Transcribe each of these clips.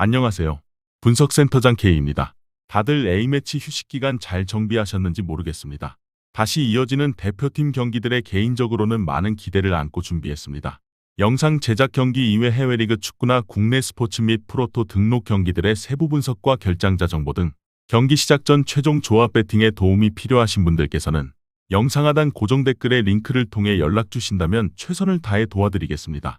안녕하세요. 분석센터장 K입니다. 다들 A매치 휴식 기간 잘 정비하셨는지 모르겠습니다. 다시 이어지는 대표팀 경기들에 개인적으로는 많은 기대를 안고 준비했습니다. 영상 제작 경기 이외 해외 리그 축구나 국내 스포츠 및 프로토 등록 경기들의 세부 분석과 결장자 정보 등 경기 시작 전 최종 조합 배팅에 도움이 필요하신 분들께서는 영상 하단 고정 댓글에 링크를 통해 연락 주신다면 최선을 다해 도와드리겠습니다.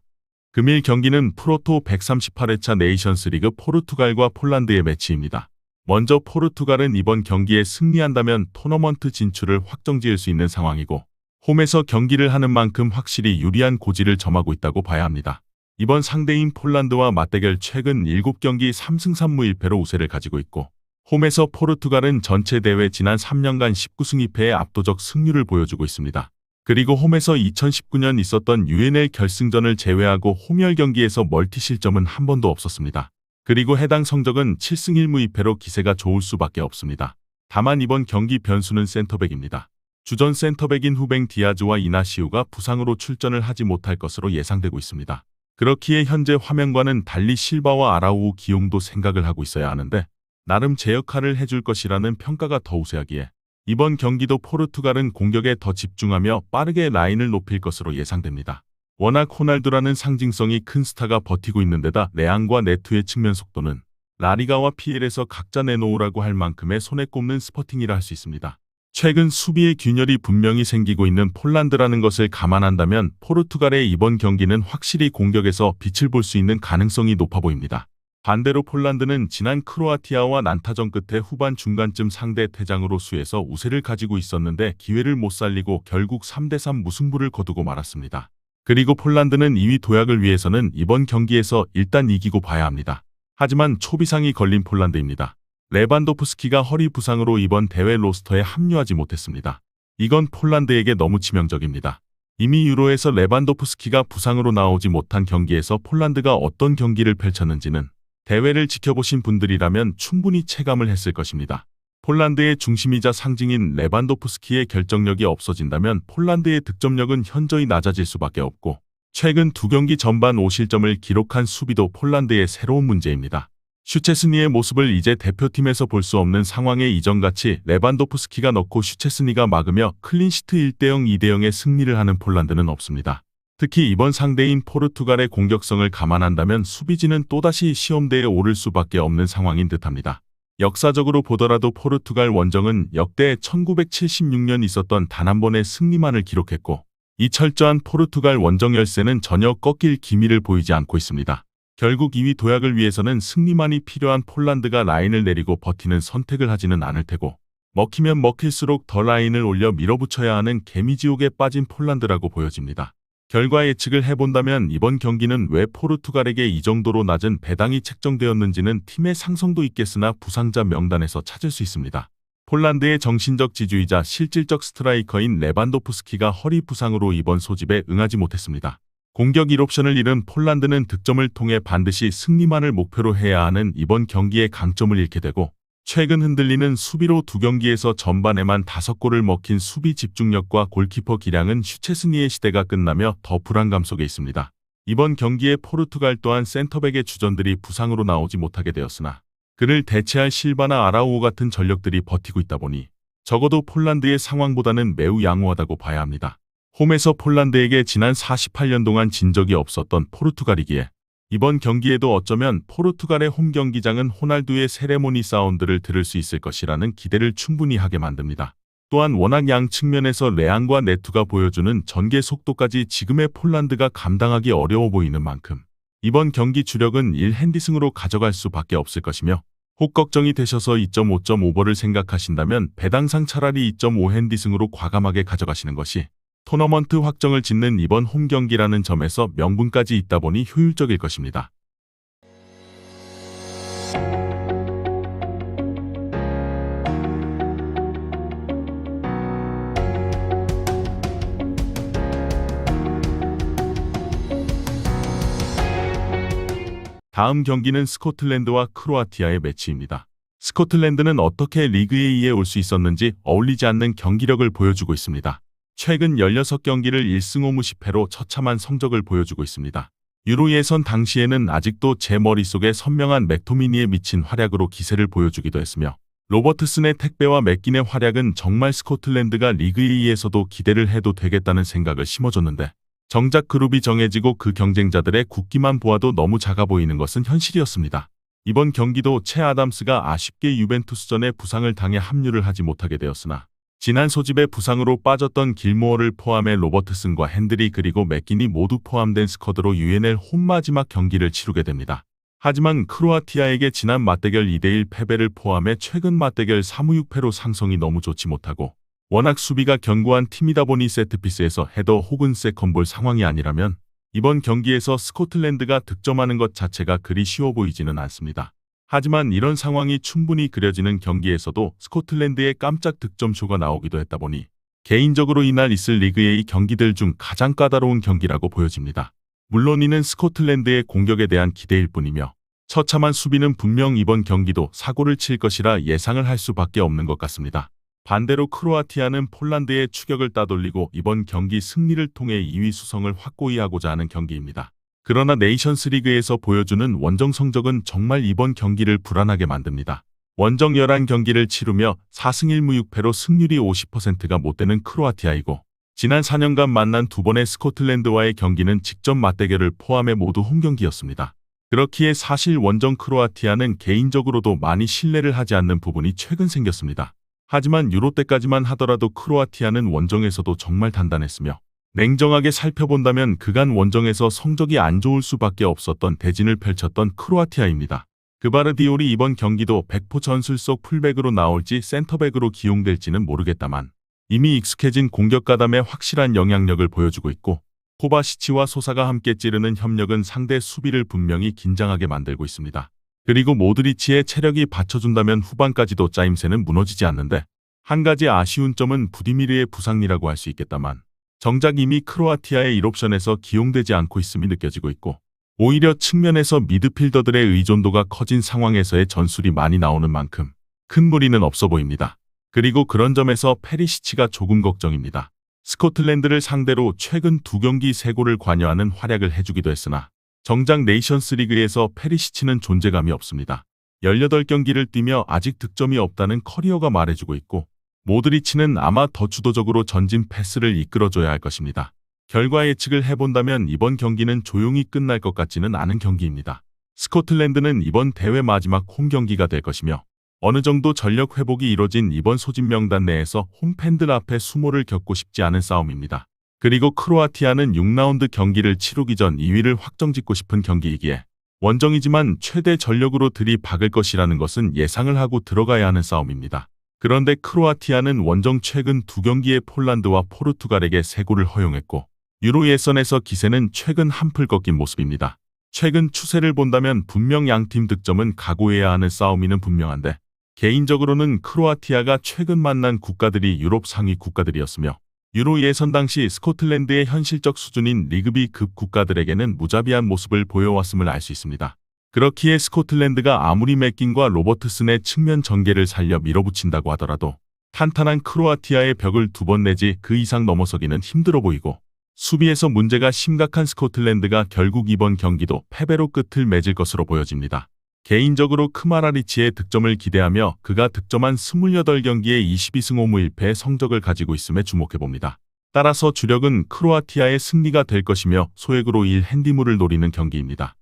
금일 경기는 프로토 138회차 네이션스 리그 포르투갈과 폴란드의 매치입니다. 먼저 포르투갈은 이번 경기에 승리한다면 토너먼트 진출을 확정지을 수 있는 상황이고 홈에서 경기를 하는 만큼 확실히 유리한 고지를 점하고 있다고 봐야 합니다. 이번 상대인 폴란드와 맞대결 최근 7경기 3승 3무 1패로 우세를 가지고 있고 홈에서 포르투갈은 전체 대회 지난 3년간 19승 2패의 압도적 승률을 보여주고 있습니다. 그리고 홈에서 2019년 있었던 UNL 결승전을 제외하고 홈열 경기에서 멀티 실점은 한 번도 없었습니다. 그리고 해당 성적은 7승 1무 2패로 기세가 좋을 수밖에 없습니다. 다만 이번 경기 변수는 센터백입니다. 주전 센터백인 후뱅 디아즈와 이나시우가 부상으로 출전을 하지 못할 것으로 예상되고 있습니다. 그렇기에 현재 화면과는 달리 실바와 아라우우 기용도 생각을 하고 있어야 하는데 나름 제 역할을 해줄 것이라는 평가가 더 우세하기에 이번 경기도 포르투갈은 공격에 더 집중하며 빠르게 라인을 높일 것으로 예상됩니다. 워낙 호날두라는 상징성이 큰 스타가 버티고 있는 데다 레앙과 네투의 측면 속도는 라리가와 PL에서 각자 내놓으라고 할 만큼의 손에 꼽는 스퍼팅이라 할 수 있습니다. 최근 수비의 균열이 분명히 생기고 있는 폴란드라는 것을 감안한다면 포르투갈의 이번 경기는 확실히 공격에서 빛을 볼 수 있는 가능성이 높아 보입니다. 반대로 폴란드는 지난 크로아티아와 난타전 끝에 후반 중간쯤 상대 퇴장으로 수에서 우세를 가지고 있었는데 기회를 못 살리고 결국 3대3 무승부를 거두고 말았습니다. 그리고 폴란드는 2위 도약을 위해서는 이번 경기에서 일단 이기고 봐야 합니다. 하지만 초비상이 걸린 폴란드입니다. 레반도프스키가 허리 부상으로 이번 대회 로스터에 합류하지 못했습니다. 이건 폴란드에게 너무 치명적입니다. 이미 유로에서 레반도프스키가 부상으로 나오지 못한 경기에서 폴란드가 어떤 경기를 펼쳤는지는 대회를 지켜보신 분들이라면 충분히 체감을 했을 것입니다. 폴란드의 중심이자 상징인 레반도프스키의 결정력이 없어진다면 폴란드의 득점력은 현저히 낮아질 수밖에 없고 최근 두 경기 전반 5실점을 기록한 수비도 폴란드의 새로운 문제입니다. 슈체스니의 모습을 이제 대표팀에서 볼 수 없는 상황에 이전같이 레반도프스키가 넣고 슈체스니가 막으며 클린시트 1대0, 2대0의 승리를 하는 폴란드는 없습니다. 특히 이번 상대인 포르투갈의 공격성을 감안한다면 수비진은 또다시 시험대에 오를 수밖에 없는 상황인 듯합니다. 역사적으로 보더라도 포르투갈 원정은 역대 1976년 있었던 단 한 번의 승리만을 기록했고 이 철저한 포르투갈 원정 열세는 전혀 꺾일 기미를 보이지 않고 있습니다. 결국 2위 도약을 위해서는 승리만이 필요한 폴란드가 라인을 내리고 버티는 선택을 하지는 않을 테고 먹히면 먹힐수록 더 라인을 올려 밀어붙여야 하는 개미지옥에 빠진 폴란드라고 보여집니다. 결과 예측을 해본다면 이번 경기는 왜 포르투갈에게 이 정도로 낮은 배당이 책정되었는지는 팀의 상성도 있겠으나 부상자 명단에서 찾을 수 있습니다. 폴란드의 정신적 지주이자 실질적 스트라이커인 레반도프스키가 허리 부상으로 이번 소집에 응하지 못했습니다. 공격 1옵션을 잃은 폴란드는 득점을 통해 반드시 승리만을 목표로 해야 하는 이번 경기의 강점을 잃게 되고 최근 흔들리는 수비로 두 경기에서 전반에만 5골을 먹힌 수비 집중력과 골키퍼 기량은 슈체스니의 시대가 끝나며 더 불안감 속에 있습니다. 이번 경기에 포르투갈 또한 센터백의 주전들이 부상으로 나오지 못하게 되었으나 그를 대체할 실바나 아라우오 같은 전력들이 버티고 있다 보니 적어도 폴란드의 상황보다는 매우 양호하다고 봐야 합니다. 홈에서 폴란드에게 지난 48년 동안 진 적이 없었던 포르투갈이기에 이번 경기에도 어쩌면 포르투갈의 홈 경기장은 호날두의 세레모니 사운드를 들을 수 있을 것이라는 기대를 충분히 하게 만듭니다. 또한 워낙 양 측면에서 레앙과 네투가 보여주는 전개 속도까지 지금의 폴란드가 감당하기 어려워 보이는 만큼 이번 경기 주력은 1핸디승으로 가져갈 수밖에 없을 것이며 혹 걱정이 되셔서 2.5.5버를 생각하신다면 배당상 차라리 2.5핸디승으로 과감하게 가져가시는 것이 토너먼트 확정을 짓는 이번 홈 경기라는 점에서 명분까지 있다 보니 효율적일 것입니다. 다음 경기는 스코틀랜드와 크로아티아의 매치입니다. 스코틀랜드는 어떻게 리그 A에 올수 있었는지 어울리지 않는 경기력을 보여주고 있습니다. 최근 16경기를 1승 5무 10패로 처참한 성적을 보여주고 있습니다. 유로 예선 당시에는 아직도 제 머릿속에 선명한 맥토미니에 미친 활약으로 기세를 보여주기도 했으며 로버트슨의 택배와 맥긴의 활약은 정말 스코틀랜드가 리그 2에서도 기대를 해도 되겠다는 생각을 심어줬는데 정작 그룹이 정해지고 그 경쟁자들의 국기만 보아도 너무 작아 보이는 것은 현실이었습니다. 이번 경기도 채 아담스가 아쉽게 유벤투스전에 부상을 당해 합류를 하지 못하게 되었으나 지난 소집의 부상으로 빠졌던 길모어를 포함해 로버트슨과 핸들이 그리고 맥긴이 모두 포함된 스쿼드로 UNL 홈 마지막 경기를 치르게 됩니다. 하지만 크로아티아에게 지난 맞대결 2대1 패배를 포함해 최근 맞대결 3무 6패로 상성이 너무 좋지 못하고 워낙 수비가 견고한 팀이다 보니 세트피스에서 헤더 혹은 세컨볼 상황이 아니라면 이번 경기에서 스코틀랜드가 득점하는 것 자체가 그리 쉬워 보이지는 않습니다. 하지만 이런 상황이 충분히 그려지는 경기에서도 스코틀랜드의 깜짝 득점쇼가 나오기도 했다 보니 개인적으로 이날 있을 리그의 경기들 중 가장 까다로운 경기라고 보여집니다. 물론 이는 스코틀랜드의 공격에 대한 기대일 뿐이며 처참한 수비는 분명 이번 경기도 사고를 칠 것이라 예상을 할 수밖에 없는 것 같습니다. 반대로 크로아티아는 폴란드의 추격을 따돌리고 이번 경기 승리를 통해 2위 수성을 확고히 하고자 하는 경기입니다. 그러나 네이션스 리그에서 보여주는 원정 성적은 정말 이번 경기를 불안하게 만듭니다. 원정 11경기를 치르며 4승 1무 6패로 승률이 50%가 못 되는 크로아티아이고 지난 4년간 만난 두 번의 스코틀랜드와의 경기는 직접 맞대결을 포함해 모두 홈경기였습니다. 그렇기에 사실 원정 크로아티아는 개인적으로도 많이 신뢰를 하지 않는 부분이 최근 생겼습니다. 하지만 유로 때까지만 하더라도 크로아티아는 원정에서도 정말 단단했으며 냉정하게 살펴본다면 그간 원정에서 성적이 안 좋을 수밖에 없었던 대진을 펼쳤던 크로아티아입니다. 그바르디올이 이번 경기도 백포 전술 속 풀백으로 나올지 센터백으로 기용될지는 모르겠다만 이미 익숙해진 공격 가담에 확실한 영향력을 보여주고 있고 코바시치와 소사가 함께 찌르는 협력은 상대 수비를 분명히 긴장하게 만들고 있습니다. 그리고 모드리치의 체력이 받쳐준다면 후반까지도 짜임새는 무너지지 않는데 한 가지 아쉬운 점은 부디미르의 부상이라고 할 수 있겠다만 정작 이미 크로아티아의 1옵션에서 기용되지 않고 있음이 느껴지고 있고 오히려 측면에서 미드필더들의 의존도가 커진 상황에서의 전술이 많이 나오는 만큼 큰 무리는 없어 보입니다. 그리고 그런 점에서 페리시치가 조금 걱정입니다. 스코틀랜드를 상대로 최근 두 경기 세 골을 관여하는 활약을 해주기도 했으나 정작 네이션스 리그에서 페리시치는 존재감이 없습니다. 18경기를 뛰며 아직 득점이 없다는 커리어가 말해주고 있고 모드리치는 아마 더 주도적으로 전진 패스를 이끌어줘야 할 것입니다. 결과 예측을 해본다면 이번 경기는 조용히 끝날 것 같지는 않은 경기입니다. 스코틀랜드는 이번 대회 마지막 홈 경기가 될 것이며 어느 정도 전력 회복이 이뤄진 이번 소집 명단 내에서 홈팬들 앞에 수모를 겪고 싶지 않은 싸움입니다. 그리고 크로아티아는 6라운드 경기를 치르기 전 2위를 확정짓고 싶은 경기이기에 원정이지만 최대 전력으로 들이박을 것이라는 것은 예상을 하고 들어가야 하는 싸움입니다. 그런데 크로아티아는 원정 최근 두 경기의 폴란드와 포르투갈에게 세 골을 허용했고 유로 예선에서 기세는 최근 한풀 꺾인 모습입니다. 최근 추세를 본다면 분명 양팀 득점은 각오해야 하는 싸움이는 분명한데 개인적으로는 크로아티아가 최근 만난 국가들이 유럽 상위 국가들이었으며 유로 예선 당시 스코틀랜드의 현실적 수준인 리그비 급 국가들에게는 무자비한 모습을 보여왔음을 알 수 있습니다. 그렇기에 스코틀랜드가 아무리 맥긴과 로버트슨의 측면 전개를 살려 밀어붙인다고 하더라도 탄탄한 크로아티아의 벽을 두 번 내지 그 이상 넘어서기는 힘들어 보이고 수비에서 문제가 심각한 스코틀랜드가 결국 이번 경기도 패배로 끝을 맺을 것으로 보여집니다. 개인적으로 크마라리치의 득점을 기대하며 그가 득점한 28경기에 22승 5무 1패의 성적을 가지고 있음에 주목해봅니다. 따라서 주력은 크로아티아의 승리가 될 것이며 소액으로 1 핸디물을 노리는 경기입니다.